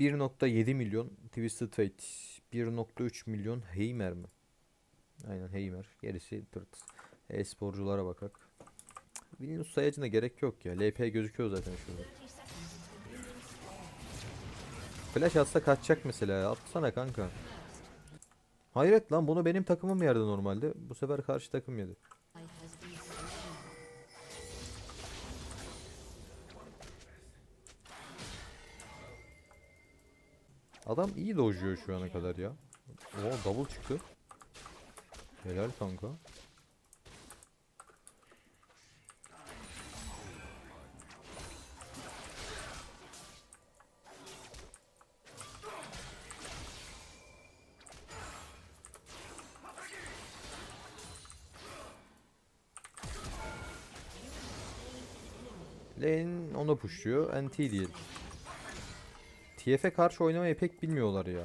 1.7 milyon Twisted Fate. 1.3 milyon Heimer mi? Aynen Heimer. Gerisi tırt. E-sporculara bakak. Vilnius sayacına gerek yok ya. LP gözüküyor zaten şurada. Flash atsa kaçacak mesela. Atsana kanka. Hayret lan bunu benim takımım yerdi normalde. Bu sefer karşı takım yedi. Adam iyi dojluyor şu ana kadar ya. Oo double çıktı. Helal kanka. Lane onu pushluyor. NT diyelim. TF'e karşı oynamayı pek bilmiyorlar ya.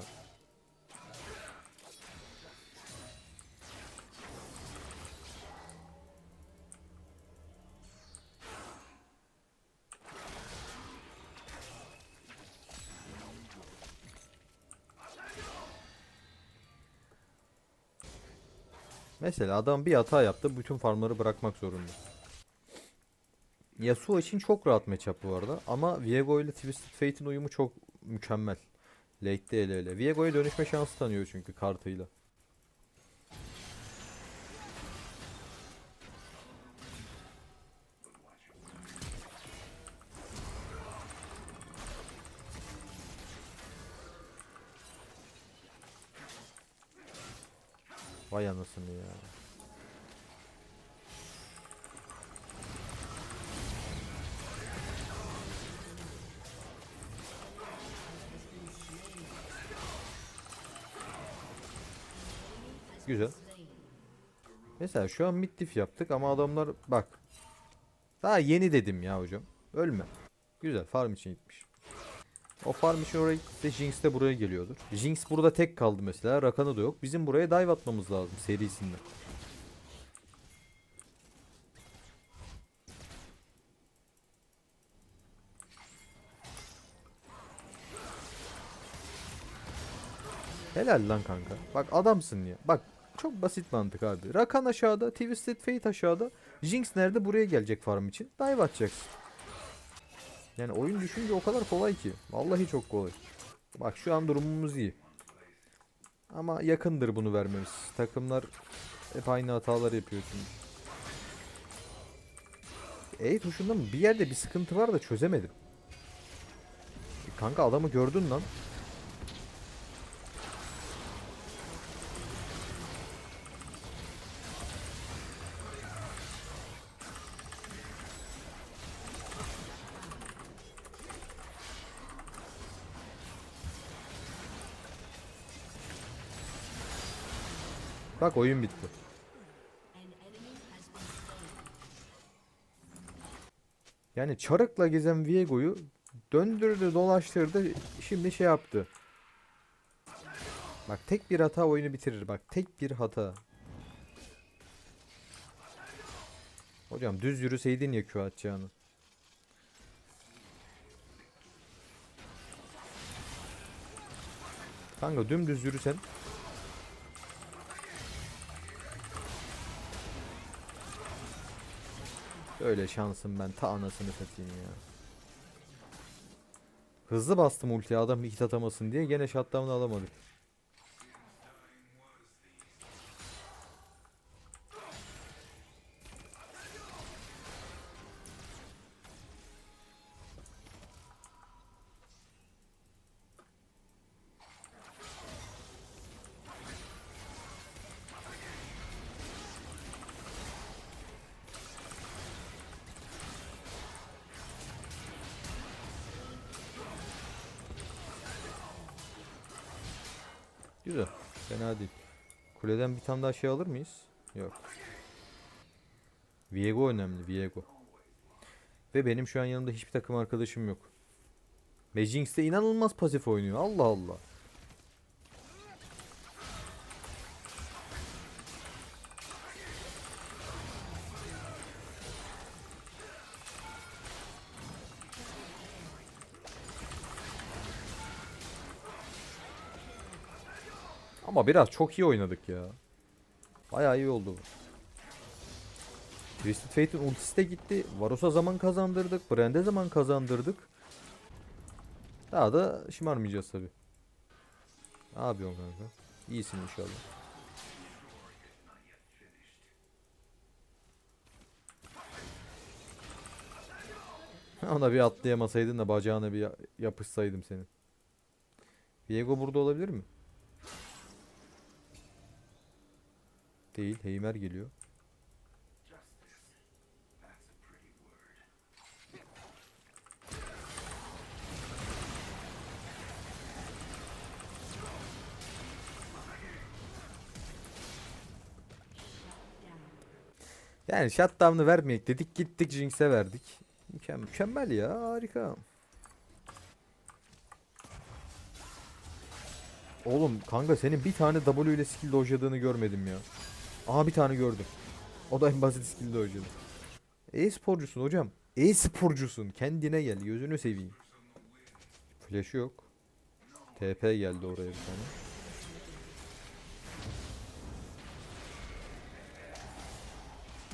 Mesela adam bir hata yaptı, bütün farmları bırakmak zorunda. Yasuo için çok rahat matchup bu arada ama Viego ile Twisted Fate'in uyumu çok mükemmel. Late'de ele ele. Viego'ya dönüşme şansı tanıyor çünkü kartıyla. Güzel. Mesela şu an mid diff yaptık ama adamlar bak. Daha yeni dedim ya hocam. Ölme. Güzel farm için gitmiş. O farm için oraya gitti. Jinx de buraya geliyordur. Jinx burada tek kaldı mesela. Rakan'ı da yok. Bizim buraya dive atmamız lazım serisinden. Helal lan kanka. Bak adamsın ya. Bak çok basit mantık abi. Rakan aşağıda, Twisted Fate aşağıda. Jinx nerede? Buraya gelecek farm için. Dive atacaksın. Yani oyun düşünce o kadar kolay ki. Vallahi çok kolay. Bak şu an durumumuz iyi. Ama yakındır bunu vermemiz. Takımlar hep aynı hatalar yapıyor çünkü. E tuşunda mı? Bir yerde bir sıkıntı var da çözemedim. E, Kanka adamı gördün lan. Bak oyun bitti. Yani çarıkla gezen Viego'yu döndürdü dolaştırdı şimdi şey yaptı. Bak tek bir hata oyunu bitirir bak tek bir hata. Hocam düz yürüseydin ya Q atacağını. Kanka dümdüz yürüsen Öyle şansım ben ta anasını satayım ya. Hızlı bastım ultiye adam hit atamasın diye gene shutdown'ı alamadık. Güzel. Fena değil. Kuleden bir tane daha şey alır mıyız? Yok. Viego önemli. Viego. Ve benim şu an yanımda hiçbir takım arkadaşım yok. Ve de inanılmaz pasif oynuyor. Allah Allah. Ama biraz çok iyi oynadık ya. Bayağı iyi oldu bu. Twisted Fate'in ultisi de gitti. Varus'a zaman kazandırdık. Brand'e zaman kazandırdık. Daha da şımarmayacağız tabi. Ne yapıyorsun kanka? İyisin inşallah. Ona bir atlayamasaydın da bacağına bir ya- yapışsaydım senin. Diego burada olabilir mi? Değil. Heimer geliyor. Yani shutdown'ı vermeyek dedik gittik Jinx'e verdik. Mükemmel, mükemmel ya harika. Oğlum kanka senin bir tane W ile skill dojladığını görmedim ya. Aha bir tane gördüm. O da en basit skill dojladı. E-sporcusun hocam. E-sporcusun. Kendine gel. Gözünü seveyim. Flash yok. TP geldi oraya bir tane.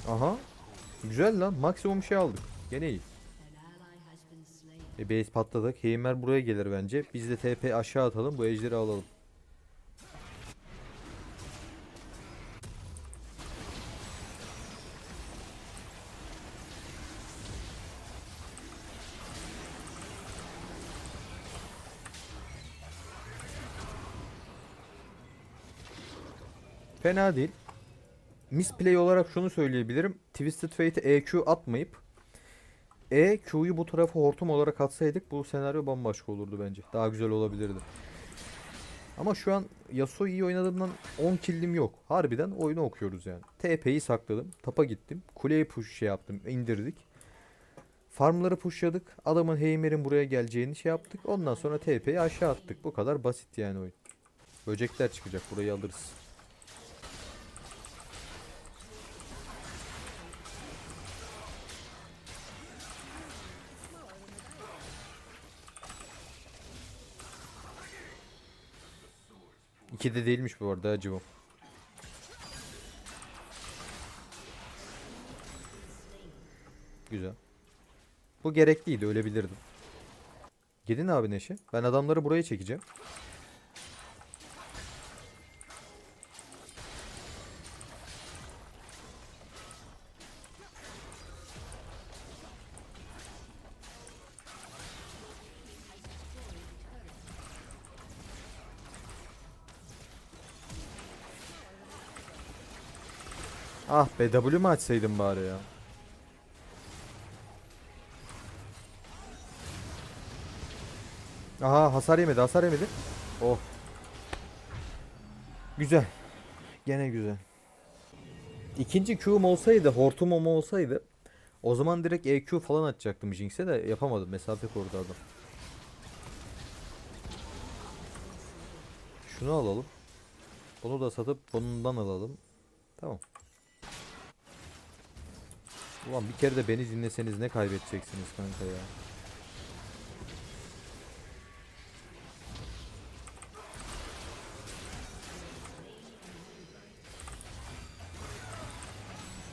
Aha. Güzel lan. Maksimum şey aldık. Gene iyi. E base patladık. Heimer buraya gelir bence. Biz de TP aşağı atalım. Bu ejderi alalım. Fena değil. Misplay olarak şunu söyleyebilirim. Twisted Fate'e EQ atmayıp EQ'yu bu tarafa hortum olarak atsaydık bu senaryo bambaşka olurdu bence. Daha güzel olabilirdi. Ama şu an Yasuo iyi oynadığımdan 10 killim yok. Harbiden oyunu okuyoruz yani. TP'yi sakladım. Tapa gittim. Kuleyi push şey yaptım. indirdik. Farmları pushladık. Adamın Heimer'in buraya geleceğini şey yaptık. Ondan sonra TP'yi aşağı attık. Bu kadar basit yani oyun. Böcekler çıkacak. Burayı alırız. İki de değilmiş bu arada acı bu. Güzel. Bu gerekliydi ölebilirdim. Gidin abi Neşe. Ben adamları buraya çekeceğim. Ah be W mu açsaydım bari ya. Aha hasar yemedi hasar yemedi. Oh. Güzel. Gene güzel. İkinci Q'um olsaydı hortumum olsaydı o zaman direkt EQ falan atacaktım Jinx'e de yapamadım. Mesafe korudu adam. Şunu alalım. Bunu da satıp bundan alalım. Tamam. Ulan bir kere de beni dinleseniz ne kaybedeceksiniz kanka ya.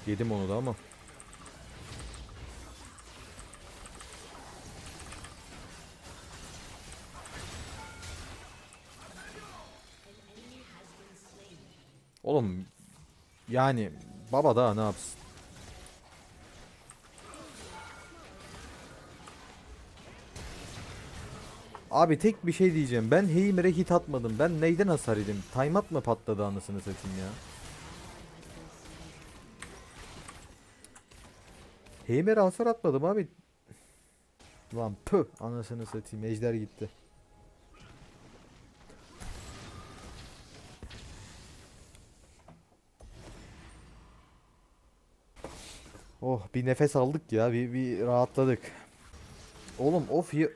Yedim onu da ama. Oğlum yani baba daha ne yapsın? Abi tek bir şey diyeceğim. Ben Heimer'e hit atmadım. Ben neyden hasar yedim? Timeout mı patladı anasını satayım ya? Heimer'e hasar atmadım abi. Lan püh anasını satayım. Ejder gitti. Oh bir nefes aldık ya. Bir, bir rahatladık. Oğlum of ya.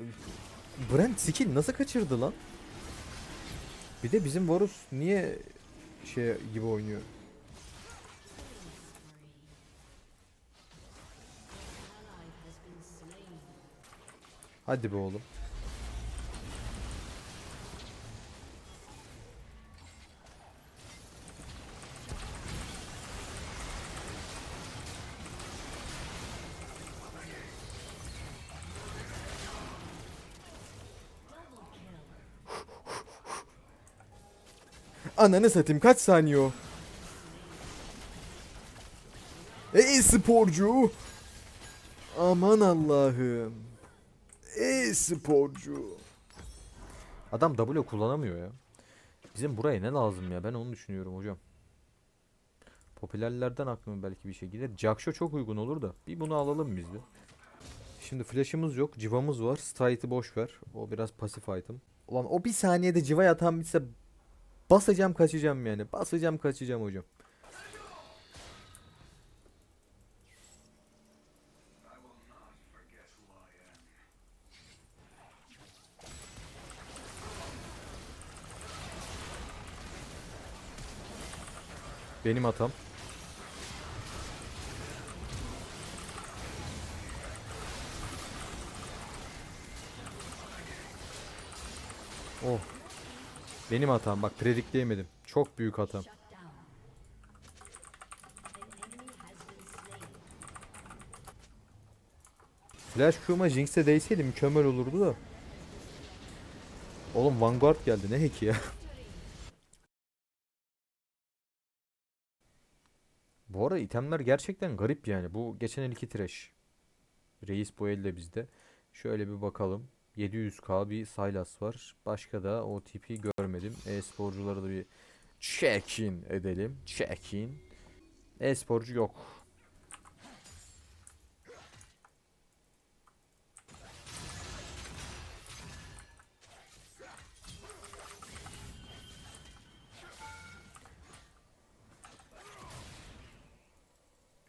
Brent skill nasıl kaçırdı lan? Bir de bizim Varus niye şey gibi oynuyor? Hadi be oğlum. Ananı satayım kaç saniye o? Ey sporcu. Aman Allah'ım. Ey sporcu. Adam W kullanamıyor ya. Bizim buraya ne lazım ya? Ben onu düşünüyorum hocam. Popülerlerden aklıma belki bir şey gelir. Jackshaw çok uygun olur da. Bir bunu alalım biz de. Şimdi flash'ımız yok. Civamız var. Strite'ı boş ver. O biraz pasif item. Ulan o bir saniyede civa yatan bitse basacağım kaçacağım yani. Basacağım kaçacağım hocam. Benim hatam. Oh. Benim hatam. Bak predikleyemedim. Çok büyük hatam. Flash Q'ma Jinx'e değseydi mükemmel olurdu da. Oğlum Vanguard geldi. Ne heki ya. Bu ara itemler gerçekten garip yani. Bu geçen el iki trash. Reis bu elde bizde. Şöyle bir bakalım. 700k bir Sylas var. Başka da OTP görmedim. E-sporcuları da bir check-in edelim. Check-in. E-sporcu yok.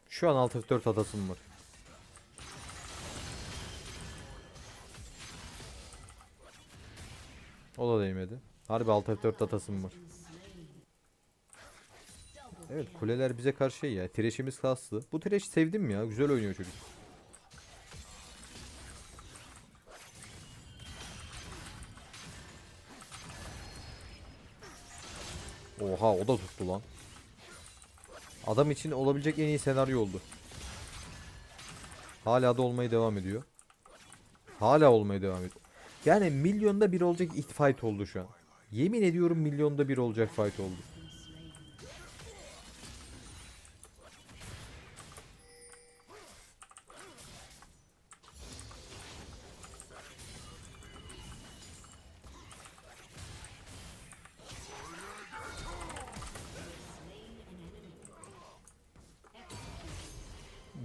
Şu an 6 F4 atasım var. O da değmedi. Harbi 6 F4 atasım var. Evet kuleler bize karşı şey ya. Tireşimiz kaslı. Bu tireş sevdim ya. Güzel oynuyor çocuk. Oha o da tuttu lan. Adam için olabilecek en iyi senaryo oldu. Hala da olmaya devam ediyor. Hala olmaya devam ediyor. Yani milyonda bir olacak ilk fight oldu şu an. Yemin ediyorum milyonda bir olacak fight oldu.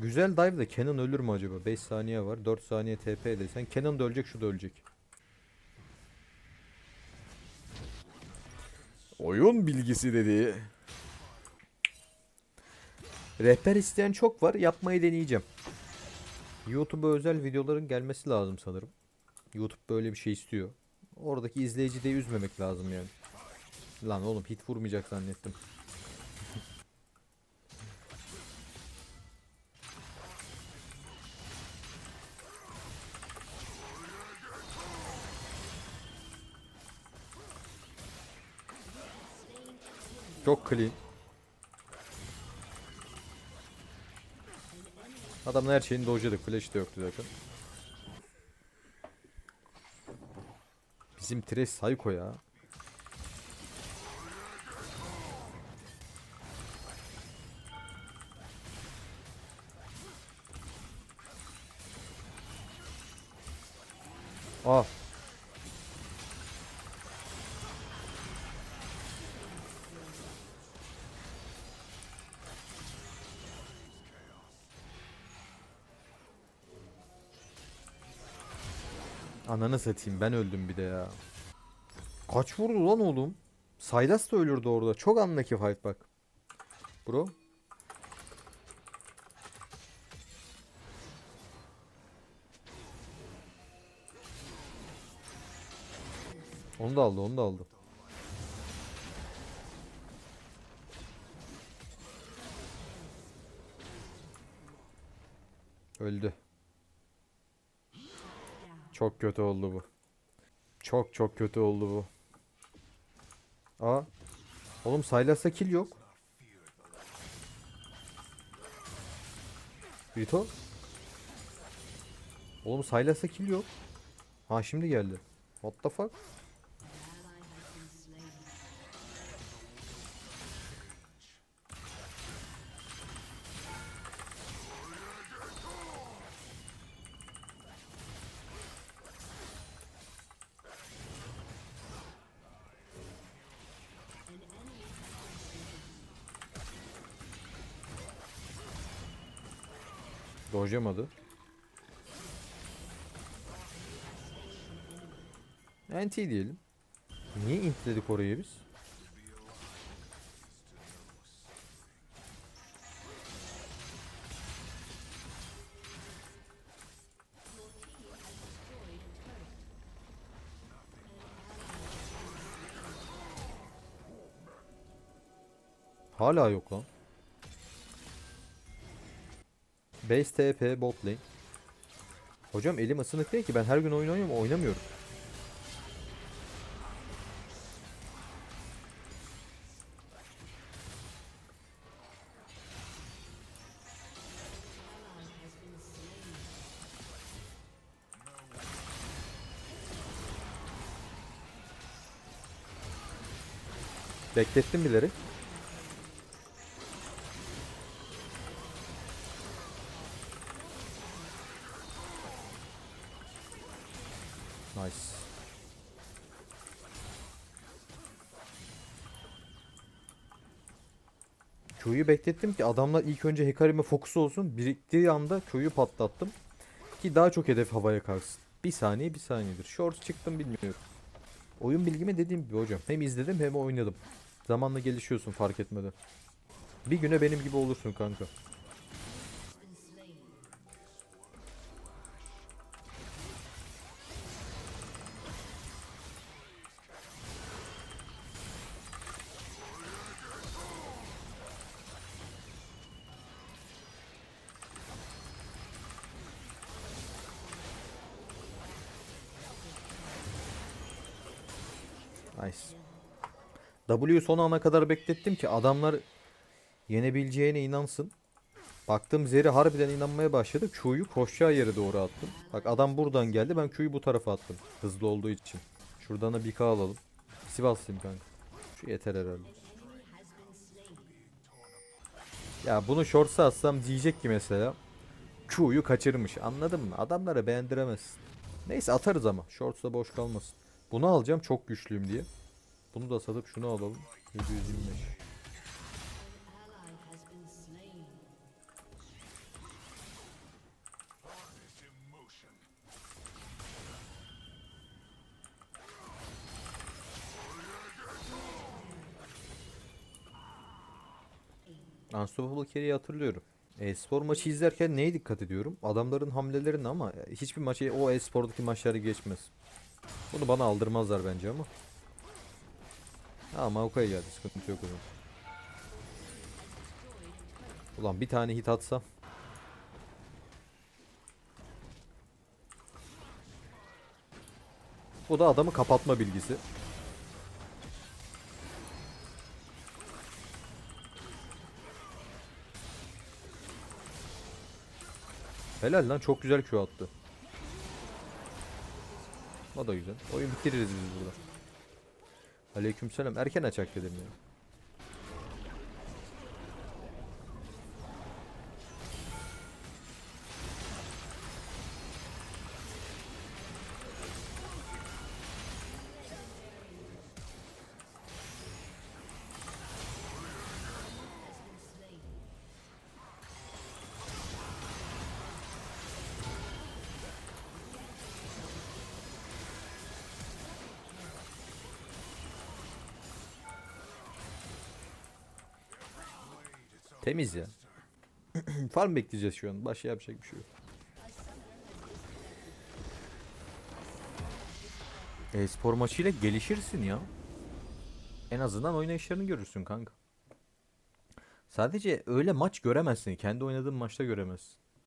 Güzel dive de Canon ölür mü acaba? 5 saniye var. 4 saniye TP desen Canon da ölecek şu da ölecek. Oyun bilgisi dedi. Rehber isteyen çok var. Yapmayı deneyeceğim. YouTube'a özel videoların gelmesi lazım sanırım. YouTube böyle bir şey istiyor. Oradaki izleyici de üzmemek lazım yani. Lan oğlum hit vurmayacak zannettim. Çok clean. Adamın her şeyini dojladık. Flash de yoktu zaten. Bizim Thresh psycho ya. Ananı satayım ben öldüm bir de ya. Kaç vurdu lan oğlum? Saylas da ölürdü orada. Çok anlaki fight bak. Bro. Onu da aldı, onu da aldı. Öldü. Çok kötü oldu bu. Çok çok kötü oldu bu. Aa. Oğlum Sylas'ta kill yok. Rito. Oğlum Sylas'ta kill yok. Ha şimdi geldi. What the fuck? Dojamadı. NT diyelim. Niye intledik orayı biz? Hala yok lan. Base TP bot lane. Hocam elim ısınık değil ki ben her gün oyun oynuyorum oynamıyorum. Beklettim bilerek. Q'yu beklettim ki adamlar ilk önce Hecarim'e fokus olsun. Biriktiği anda Q'yu patlattım. Ki daha çok hedef havaya kalksın. Bir saniye bir saniyedir. Short çıktım bilmiyorum. Oyun bilgimi dediğim gibi hocam. Hem izledim hem oynadım. Zamanla gelişiyorsun fark etmeden. Bir güne benim gibi olursun kanka. Nice. W son ana kadar beklettim ki adamlar yenebileceğine inansın. Baktım Zeri harbiden inanmaya başladı. Q'yu koşacağı yere doğru attım. Bak adam buradan geldi ben Q'yu bu tarafa attım. Hızlı olduğu için. Şuradan da bir K alalım. Sivaslıyım kanka. Şu yeter herhalde. Ya bunu shorts'a atsam diyecek ki mesela Q'yu kaçırmış anladın mı? Adamlara beğendiremezsin. Neyse atarız ama. Shorts'ta boş kalmasın. Bunu alacağım çok güçlüyüm diye. Bunu da satıp şunu alalım. 725. Unstoppable Carry'i hatırlıyorum. E-spor maçı izlerken neye dikkat ediyorum? Adamların hamlelerine ama hiçbir maçı o e-spordaki maçları geçmez. Bunu bana aldırmazlar bence ama. Ha Maokai geldi sıkıntı yok o zaman. Ulan bir tane hit atsam. Bu da adamı kapatma bilgisi. Helal lan çok güzel Q attı. O da güzel. Oyun bitiririz biz burada. Aleykümselam. Erken açak dedim ya. Temiz ya. Farm bekleyeceğiz şu an. Başka yapacak bir şey yok. E-spor maçıyla gelişirsin ya. En azından oynayışlarını görürsün kanka. Sadece öyle maç göremezsin. Kendi oynadığın maçta göremezsin.